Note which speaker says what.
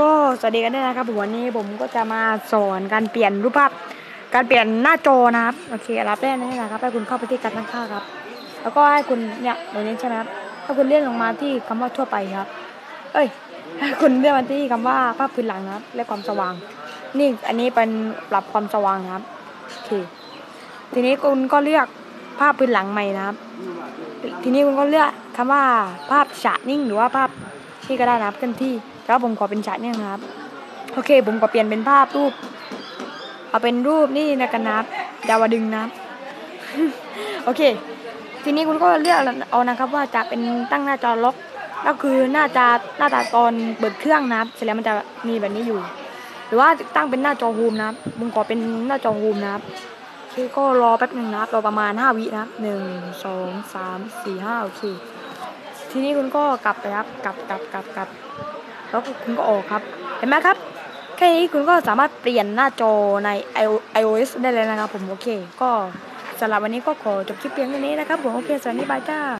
Speaker 1: ก็สวัสดีกันด้วยนะครับผมวันนี้ผมก็จะมาสอนการเปลี่ยนรูปภาพ การเปลี่ยนหน้าจอนะครับ โอเครับแรกนี่นะครับ ให้คุณเข้าไปที่การตั้งค่าครับ แล้วก็ให้คุณเนี่ยตรงนี้ใช่ไหมครับให้คุณเลื่อนลงมาที่คำว่าทั่วไปครับ เอ้ยให้คุณเลื่อนมาที่คำว่าภาพพื้นหลังครับ และความสว่าง นี่อันนี้เป็นปรับความสว่างครับ โอเค ทีนี้คุณก็เลือกภาพพื้นหลังใหม่นะครับ ทีนี้คุณก็เลือกคำว่าภาพฉะนิ่งหรือว่าภาพ ที่ก็ได้นะครับกันที่แล้วผมขอเป็นฉะนิ่นะครับ โอเค ผมขอเปลี่ยนเป็นภาพรูป เอาเป็นรูปนี่นะกันนะครับดาวดึงนะครับโอเค ทีนี้คุณก็เลือกเอานะครับ ว่าจะเป็นตั้งหน้าจอล็อกก็คือหน้าจอหน้าตาตอนเปิดเครื่องนะครับเสร็จแล้วมันจะมีแบบนี้อยู่ หรือว่าตั้งเป็นหน้าจอโฮมนะครับผมขอเป็นหน้าจอโฮมนะครับโอเคก็รอแป๊บหนึ่งนะครับรอประมาณ 5 วินะครับหนึ่งสองสามสี่ห้าโอเค ทีนี้คุณก็กลับไปครับ กลับกลับกลับกลับแล้วคุณก็ออกครับ เห็นไหมครับ แค่นี้คุณก็สามารถเปลี่ยนหน้าจอใน iOS ได้เลยนะครับผม โอเค ก็สำหรับวันนี้ก็ขอจบคลิปเพียงเท่านี้นะครับผม โอเค สวัสดีบายจ้า